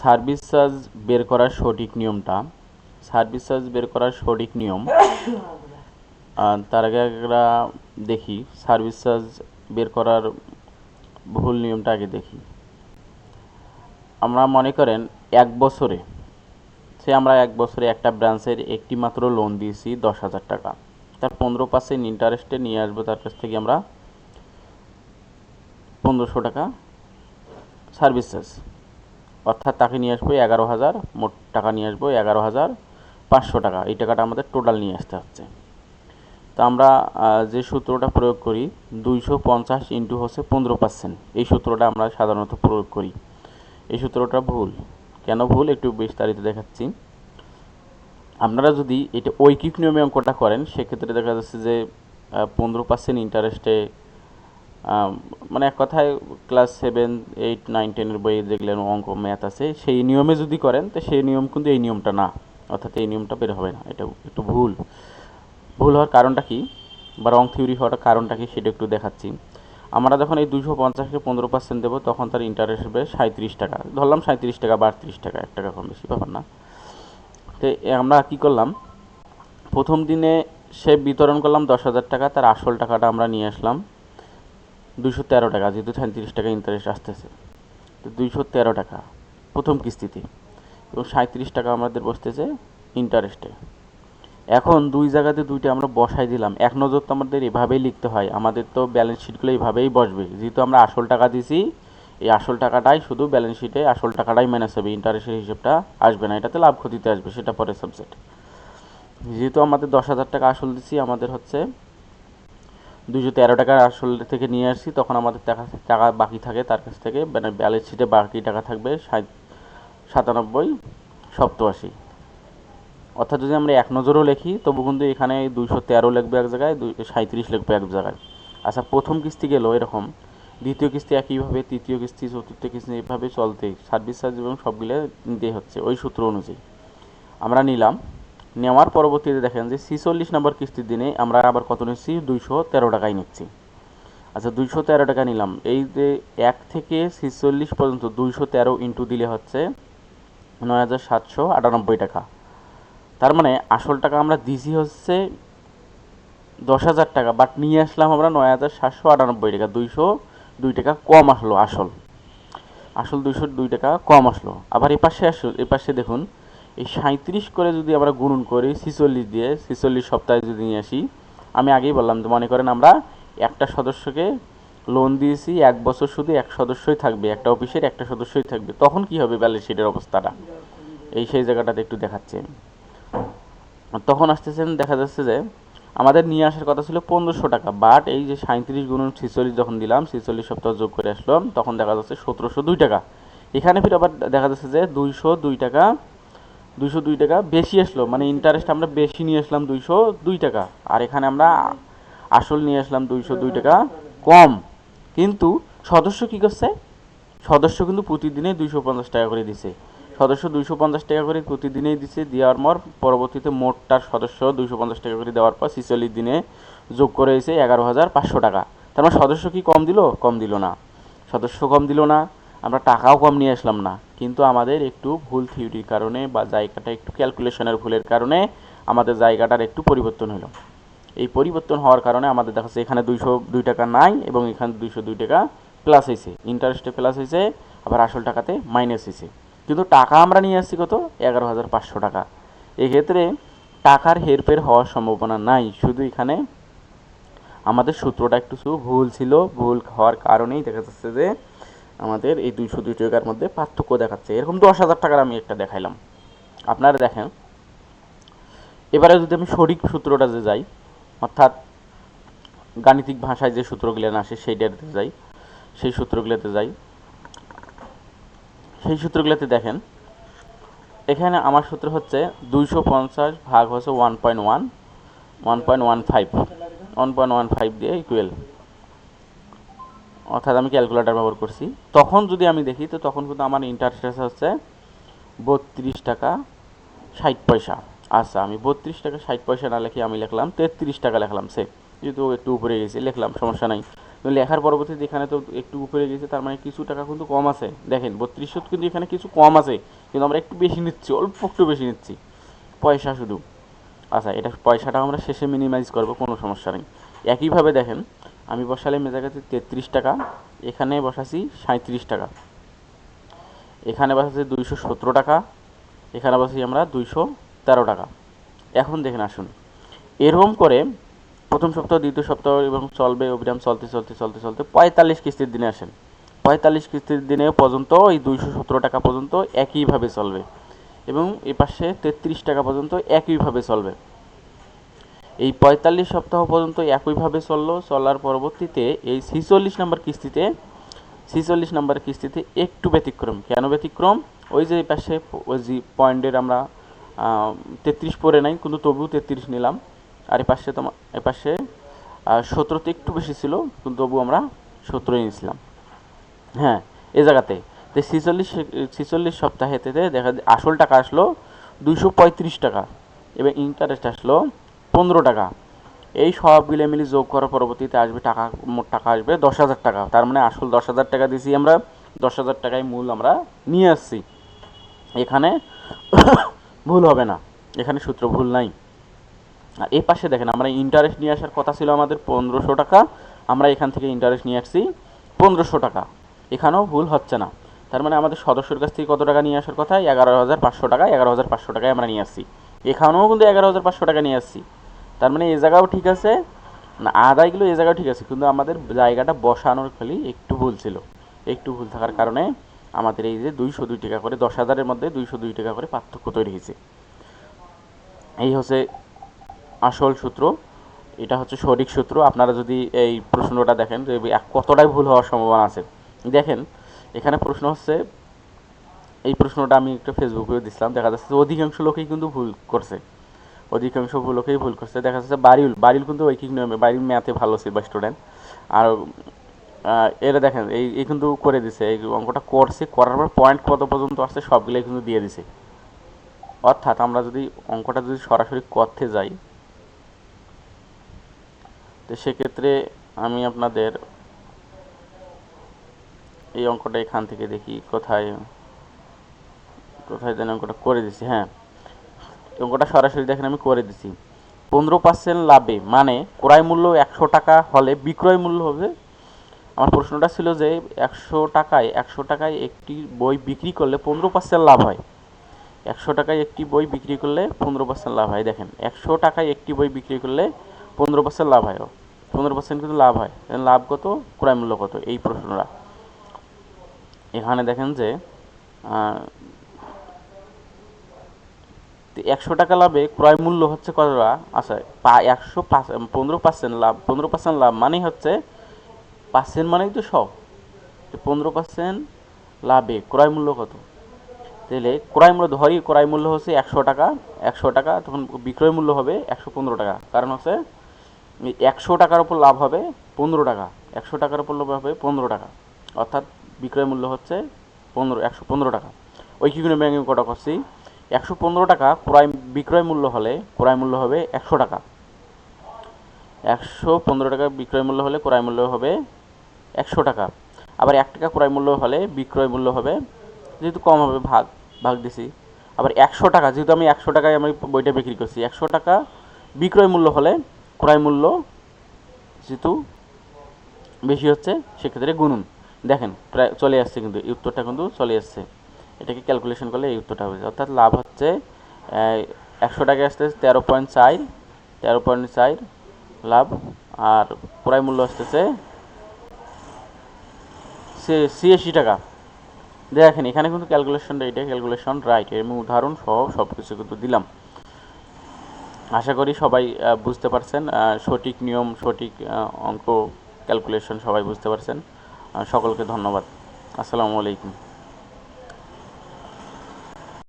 Service charge বের করার সঠিক নিয়মটা। সার্ভিস চার্জ বের করার সঠিক নিয়ম। তার আগে আমরা দেখি সার্ভিস চার্জ বের করার ভুল নিয়মটা আগে দেখি। আমরা মনে করেন এক বছরে, সে আমরা এক বছরে একটা ব্রাঞ্চের একটি মাত্র লোন দিয়েছি দশ হাজার টাকা। তার পনেরো পার্সেন্ট ইন্টারেস্টে নিয়ে আসব, তার কাছ থেকে আমরা পনেরোশো টাকা সার্ভিস চার্জ অর্থাৎ তাকে নিয়ে আসব এগারো হাজার, মোট টাকা নিয়ে আসব এগারো হাজার পাঁচশো টাকা। এই টাকাটা আমাদের টোটাল নিয়ে আসতে হচ্ছে। তো আমরা যে সূত্রটা প্রয়োগ করি, দুইশো পঞ্চাশ ইন্টু হচ্ছে পনেরো পার্সেন্ট এই সূত্রটা আমরা সাধারণত প্রয়োগ করি। এই সূত্রটা ভুল। কেন ভুল? একটু বিস্তারিত দেখাচ্ছি। আপনারা যদি এটা ঐকিক নিয়মে অঙ্কটা করেন, সেক্ষেত্রে দেখা যাচ্ছে যে পনেরো পার্সেন্ট ইন্টারেস্টে মানে এক কথায় ক্লাস সেভেন এইট নাইন টেনের বইয়ে যেগুলো অঙ্ক ম্যাথ আছে, সেই নিয়মে যদি করেন, তো সেই নিয়ম কিন্তু এই নিয়মটা না। অর্থাৎ এই নিয়মটা বের হবে না। এটা একটু ভুল। ভুল হওয়ার কারণটা কি? বা রং থিওরি হওয়ার কারণটা কি? সেটা একটু দেখাচ্ছি। আমরা যখন এই দুশো পঞ্চাশকে পনেরো পার্সেন্ট দেবো, তখন তার ইন্টারেস্ট হবে সাঁত্রিশ টাকা। ধরলাম সাঁত্রিশ টাকা বা আটত্রিশ টাকা এক টাকা কম বেশি ব্যাপার না। তো আমরা কি করলাম? প্রথম দিনে সে বিতরণ করলাম দশ হাজার টাকা, তার আসল টাকাটা আমরা নিয়ে আসলাম। দুশো তেরো টাকা, যেহেতু সাঁত্রিশ টাকা ইন্টারেস্ট আসতেছে। তো দুইশো তেরো টাকা, প্রথম কিস্তিতে। এবং সাঁত্রিশ টাকা আমাদের বসতেছে ইন্টারেস্টে এখন দুই জায়গাতে দুইটা আমরা বসাই দিলাম। এক নজর তো আমাদের এভাবেই লিখতে হয়। আমাদের তো ব্যালেন্স শিটগুলো এইভাবেই বসবে। যেহেতু আমরা আসল টাকা দিছি, এই আসল টাকাটাই শুধু ব্যালেন্স শিটে আসল টাকাটাই ম্যানেজ হবে। ইন্টারেস্টের হিসেবটা আসবে না। এটাতে লাভ ক্ষতিতে আসবে, সেটা পরে সাবজেক্ট যেহেতু আমাদের দশ হাজার টাকা আসল দিছি, আমাদের হচ্ছে দুশো তেরো টাকার আসল থেকে নিয়ে আসছি, তখন আমাদের টাকা টাকা বাকি থাকে তার কাছ থেকে মানে ব্যালেন্স শিটে বাকি টাকা থাকবে ষাট, সাতানব্বই, সপ্তআশি। অর্থাৎ যদি আমরা এক নজরও লিখি, তবু কিন্তু এখানে দুইশো তেরো লিখবে এক জায়গায় সাঁত্রিশ লিখবে এক জায়গায়। আচ্ছা প্রথম কিস্তি গেল এরকম। দ্বিতীয় কিস্তি একইভাবে, তৃতীয় কিস্তি, চতুর্থ কিস্তি এইভাবে চলতেই। সার্ভিস চার্জ এবং সবগুলো নিতেই হচ্ছে, ওই সূত্র অনুযায়ী। আমরা নিলাম। নেওয়ার পরবর্তীতে দেখেন যে ছিচল্লিশ নম্বর কিস্তির দিনে আমরা আবার কত নিচ্ছি? দুইশো তেরো টাকায় নিচ্ছি। আচ্ছা দুইশো তেরো টাকা নিলাম। এই যে এক থেকে ছিচল্লিশ পর্যন্ত দুইশো তেরো ইন্টু দিলে হচ্ছে নয় হাজার সাতশো আটানব্বই টাকা। তার মানে আসল টাকা আমরা দিছি হচ্ছে দশ হাজার টাকা বাট নিয়ে আসলাম আমরা নয় হাজার সাতশো আটানব্বই টাকা। দুইশো দুই টাকা কম আসলো আসল। আসল দুইশো দুই টাকা কম আসলো। আবার এই পাশে আসলো এই পাশে দেখুন এই সাঁত্রিশ করে যদি আমরা গুণন করি, ছিচল্লিশ দিয়ে, ছিচল্লিশ সপ্তাহে যদি নিয়ে আসি, আমি আগেই বললাম যে মনে করেন আমরা একটা সদস্যকে লোন দিয়েছি, এক বছর শুধু এক সদস্যই থাকবে, একটা অফিসের একটা সদস্যই থাকবে, তখন কি হবে ব্যালেন্স শিটের অবস্থাটা? এই সেই জায়গাটাতে একটু দেখাচ্ছি তখন আসতেছেন দেখা যাচ্ছে যে আমাদের নিয়ে আসার কথা ছিল পনেরোশো টাকা বাট এই যে সাঁত্রিশ গুণন ছিচল্লিশ যখন দিলাম, ছিচল্লিশ সপ্তাহ যোগ করে আসলাম, তখন দেখা যাচ্ছে সতেরোশো দুই টাকা। এখানে ফির আবার দেখা যাচ্ছে যে দুইশো দুই টাকা দুইশো দুই টাকা বেশি আসলো মানে ইন্টারেস্ট আমরা বেশি নিয়ে আসলাম দুইশো দুই টাকা। আর এখানে আমরা আসল নিয়ে আসলাম দুইশো দুই টাকা কম। কিন্তু সদস্য কী করছে? সদস্য কিন্তু প্রতিদিনে দুইশো পঞ্চাশ টাকা করে দিছে। সদস্য দুইশো পঞ্চাশ টাকা করে প্রতিদিনেই দিছে, দেওয়ার পর পরবর্তীতে মোটটার সদস্য দুইশো পঞ্চাশ টাকা করে দেওয়ার পর ছিচল্লিশ দিনে যোগ করে এসে এগারো হাজার পাঁচশো টাকা। তার মানে সদস্য কি কম দিল? কম দিল না। সদস্য কম দিল না। আমরা টাকাও কম নিয়ে আসলাম না। কিন্তু আমাদের একটু ভুল থিওরির কারণে বা জায়গাটা একটু ক্যালকুলেশনের ভুলের কারণে আমাদের জায়গাটার একটু পরিবর্তন হলো। এই পরিবর্তন হওয়ার কারণে আমাদের দেখা যাচ্ছে এখানে দুইশো দুই টাকা নাই এবং এখানে দুইশো দুই টাকা প্লাস হয়েছে। ইন্টারেস্টে প্লাস হয়েছে, আবার আসল টাকাতে মাইনাস হয়েছে। কিন্তু টাকা আমরা নিয়ে আসছি কত? এগারো হাজার পাঁচশো টাকা। এক্ষেত্রে টাকার হেরফের হওয়ার সম্ভাবনা নাই। শুধু এখানে আমাদের সূত্রটা একটু ভুল ছিল, ভুল হওয়ার কারণেই দেখা যাচ্ছে যে আমাদের এই দুইশো দুই টাকার মধ্যে পার্থক্য দেখাচ্ছে। এরকম দশ হাজার টাকার আমি একটা দেখাইলাম। আপনারা দেখেন। এবারে যদি আমি সঠিক সূত্রটা যে যাই, অর্থাৎ গাণিতিক ভাষায় যে সূত্রগুলো আসে সেইটাতে যাই, সেই সূত্রগুলোতে যাই, সেই সূত্রগুলোতে দেখেন, এখানে আমার সূত্র হচ্ছে দুইশো পঞ্চাশ ভাগ হচ্ছে one point one one point one five one point one five দিয়ে ইকুয়েল অর্থাৎ আমি ক্যালকুলেটার ব্যবহার করছি। তখন যদি আমি দেখি, তো তখন কিন্তু আমার ইন্টারেস্ট হচ্ছে বত্রিশ টাকা ষাট পয়সা। আচ্ছা আমি বত্রিশ টাকা ষাট পয়সা না লিখে আমি লিখলাম তেত্রিশ টাকা লিখলাম সে যেহেতু একটু উপরে গেছি, লিখলাম, সমস্যা নাই। লেখার পরবর্তীতে এখানে তো একটু উপরে গেছে, তার মানে কিছু টাকা কিন্তু কম আছে। দেখেন বত্রিশশো কিন্তু এখানে কিছু কম আছে, কিন্তু আমরা একটু বেশি নিচ্ছি, অল্প একটু বেশি নিচ্ছি। পয়সা শুধু। আচ্ছা এটা পয়সাটা আমরা শেষে মিনিমাইজ করব, কোনো সমস্যা নেই। একইভাবে দেখেন আমি বসালাম এ জায়গাতে তেত্রিশ টাকা, এখানে বসাছি সাঁত্রিশ টাকা। এখানে বসাচ্ছি দুইশো সতেরো টাকা, এখানে বসাচ্ছি আমরা দুইশো তেরো টাকা। এখন দেখেন, আসুন। এরকম করে প্রথম সপ্তাহ, দ্বিতীয় সপ্তাহ এবং চলবে অবিরাম চলতে চলতে চলতে চলতে পঁয়তাল্লিশ কিস্তির দিনে আসেন। পঁয়তাল্লিশ কিস্তির দিনে পর্যন্ত এই দুইশো সতেরো টাকা পর্যন্ত একইভাবে চলবে এবং এ পাশে তেত্রিশ টাকা পর্যন্ত একইভাবে চলবে। এই পঁয়তাল্লিশ সপ্তাহ পর্যন্ত একইভাবে চলল। চলার পরবর্তীতে এই ছিচল্লিশ নম্বর কিস্তিতে, ছিচল্লিশ নম্বর কিস্তিতে একটু ব্যতিক্রম। কেন ব্যতিক্রম? ওই যে পাশে ওই যে পয়েন্টের আমরা তেত্রিশ পরে নাই, কিন্তু তবুও তেত্রিশ নিলাম। আর এ পাশে তোমার এ পাশে সতেরোতে একটু বেশি ছিল, কিন্তু তবু আমরা সতেরোই নিয়েছিলাম। হ্যাঁ এ জায়গাতে। তো ছিচল্লিশ ছিচল্লিশ সপ্তাহেতে দেখা আসল টাকা আসলো দুইশো পঁয়ত্রিশ টাকা। এবং ইন্টারেস্ট আসলো পনেরো টাকা। এই সবগুলো মিলে যোগ করার পরবর্তীতে আসবে টাকা, মোট টাকা আসবে দশ হাজার টাকা। তার মানে আসল দশ হাজার টাকা দিয়েছি আমরা, দশ হাজার টাকায় মূল আমরা নিয়ে আসছি। এখানে ভুল হবে না। এখানে সূত্র ভুল নাই। আর এই পাশে দেখেন, আমরা ইন্টারেস্ট নিয়ে আসার কথা ছিল আমাদের পনেরোশো টাকা। আমরা এখান থেকে ইন্টারেস্ট নিয়ে আসছি পনেরোশো টাকা। এখানেও ভুল হচ্ছে না। তার মানে আমাদের সদস্যের কাছ থেকে কত টাকা নিয়ে আসার কথা এগারো হাজার পাঁচশো টাকা, এগারো হাজার পাঁচশো টাকায় আমরা নিয়ে আসছি। এখানেও কিন্তু এগারো হাজার পাঁচশো টাকা নিয়ে আসছি। তার মানে এই জায়গাও ঠিক আছে, না, আদায়গুলো এই জায়গাও ঠিক আছে, কিন্তু আমাদের জায়গাটা বসানোর খালি একটু ভুল ছিল। একটু ভুল থাকার কারণে আমাদের এই যে দুইশো দুই টাকা করে, দশ হাজারের মধ্যে দুইশো দুই টাকা করে পার্থক্য তৈরি হয়েছে। এই হচ্ছে আসল সূত্র, এটা হচ্ছে সঠিক সূত্র। আপনারা যদি এই প্রশ্নটা দেখেন যে কতটাই ভুল হওয়ার সম্ভাবনা আছে। দেখেন, এখানে প্রশ্ন হচ্ছে, এই প্রশ্নটা আমি একটা ফেসবুকে দিছিলাম, দেখা যাচ্ছে অধিকাংশ লোকেই কিন্তু ভুল করছে। অধিকাংশ লোকেই ভুল করছে। দেখা যাচ্ছে বাড়িউল বাড়িউল কিন্তু ঐকিক নিয়মে বাড়ির ম্যাথে ভালো ছিল বা স্টুডেন্ট আর এরা দেখেন, এই এই কিন্তু করে দিছে, এই অঙ্কটা করছে, করার পর পয়েন্ট কত পর্যন্ত আসছে সবগুলোই কিন্তু দিয়ে দিছে। অর্থাৎ আমরা যদি অঙ্কটা যদি সরাসরি করতে যাই, তো সেক্ষেত্রে আমি আপনাদের এই অঙ্কটা এখান থেকে দেখি, কোথায় কোথায় যেন অঙ্কটা করে দিছি হ্যাঁ। অঙ্কটা সরাসরি দেখেন, আমি করে দিছি। পনেরো পার্সেন্ট লাভে মানে ক্রয় মূল্য একশো টাকা হলে বিক্রয় মূল্য হবে। আমার প্রশ্নটা ছিল যে একশো টাকায় একশো টাকায় একটি বই বিক্রি করলে পনেরো পার্সেন্ট লাভ হয়। একশো টাকায় একটি বই বিক্রি করলে পনেরো পার্সেন্ট লাভ হয়। দেখেন, একশো টাকায় একটি বই বিক্রি করলে পনেরো পার্সেন্ট লাভ হয়। পনেরো পার্সেন্ট কিন্তু লাভ হয়। লাভ কত? ক্রয় মূল্য কত? এই প্রশ্নটা। এখানে দেখেন যে একশো টাকা লাভে ক্রয় মূল্য হচ্ছে কতটা? আচ্ছা একশো পনেরো পার্সেন্ট লাভ, পনেরো পার্সেন্ট লাভ মানেই হচ্ছে পার্সেন্ট মানেই তো সব। তো পনেরো পার্সেন্ট লাভে ক্রয় মূল্য কত? তাহলে ক্রয় মূল্য, ধরি ক্রয় মূল্য হচ্ছে একশো টাকা একশো টাকা, তখন বিক্রয় মূল্য হবে একশো পনেরো টাকা। কারণ হচ্ছে একশো টাকার উপর লাভ হবে পনেরো টাকা, একশো টাকার উপর লাভ হবে পনেরো টাকা। অর্থাৎ বিক্রয় মূল্য হচ্ছে পনেরো, একশো পনেরো টাকা। ওই কি কোনো ব্যাংকিং কটা করছি? একশো পনেরো টাকা ক্রয়, বিক্রয় মূল্য হলে, ক্রয় মূল্য হবে একশো টাকা। একশো পনেরো টাকা বিক্রয় মূল্য হলে ক্রয় মূল্য হবে একশো টাকা। আবার এক টাকা ক্রয় মূল্য হলে বিক্রয় মূল্য হবে, যেহেতু কম হবে ভাগ ভাগ দিছি। আবার একশো টাকা, যেহেতু আমি একশো টাকায় আমি বইটা বিক্রি করছি, একশো টাকা বিক্রয় মূল্য হলে ক্রয় মূল্য যেহেতু বেশি হচ্ছে, সেক্ষেত্রে গুনুন। দেখেন, প্রায় চলে আসছে কিন্তু উত্তরটা কিন্তু চলে আসছে। এটাকে ক্যালকুলেশন করলে এই উত্তরটা হবে অর্থাৎ লাভ হচ্ছে একশো টাকা আসতে তেরো পয়েন্ট চার, তেরো পয়েন্ট চার লাভ, আর ক্রয় মূল্য আসতেছে ছিয়াশি টাকা। দেখেন, এখানে কিন্তু ক্যালকুলেশনটা এটা ক্যালকুলেশন রাইট আমি উদাহরণ সহ সব কিছু কিন্তু দিলাম। আশা করি সবাই বুঝতে পারছেন সঠিক নিয়ম, সঠিক অঙ্ক ক্যালকুলেশন সবাই বুঝতে পারছেন। সকলকে ধন্যবাদ। আসসালামু আলাইকুম।